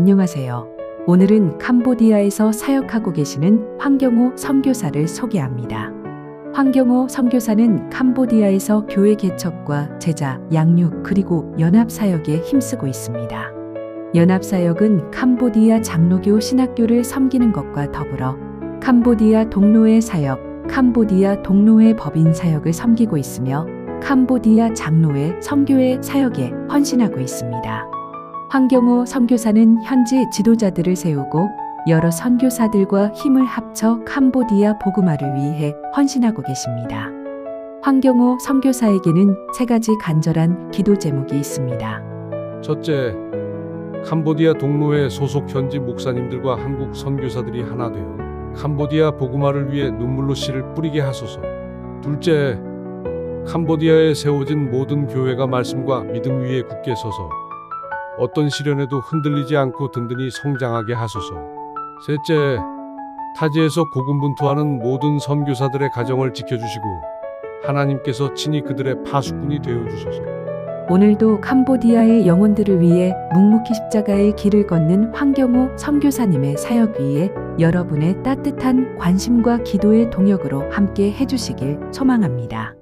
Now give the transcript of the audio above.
안녕하세요. 오늘은 캄보디아에서 사역하고 계시는 황경호 선교사를 소개합니다. 황경호 선교사는 캄보디아에서 교회 개척과 제자, 양육 그리고 연합 사역에 힘쓰고 있습니다. 연합 사역은 캄보디아 장로교 신학교를 섬기는 것과 더불어 캄보디아 동로회 사역, 캄보디아 동로회 법인 사역을 섬기고 있으며 캄보디아 장로회 선교회 사역에 헌신하고 있습니다. 황경호 선교사는 현지 지도자들을 세우고 여러 선교사들과 힘을 합쳐 캄보디아 복음화를 위해 헌신하고 계십니다. 황경호 선교사에게는 세 가지 간절한 기도 제목이 있습니다. 첫째, 캄보디아 동로회 소속 현지 목사님들과 한국 선교사들이 하나 되어 캄보디아 복음화를 위해 눈물로 씨를 뿌리게 하소서. 둘째, 캄보디아에 세워진 모든 교회가 말씀과 믿음 위에 굳게 서서 어떤 시련에도 흔들리지 않고 든든히 성장하게 하소서. 셋째, 타지에서 고군분투하는 모든 선교사들의 가정을 지켜주시고 하나님께서 친히 그들의 파수꾼이 되어 주소서. 오늘도 캄보디아의 영혼들을 위해 묵묵히 십자가의 길을 걷는 황경호 선교사님의 사역 위에 여러분의 따뜻한 관심과 기도의 동역으로 함께 해주시길 소망합니다.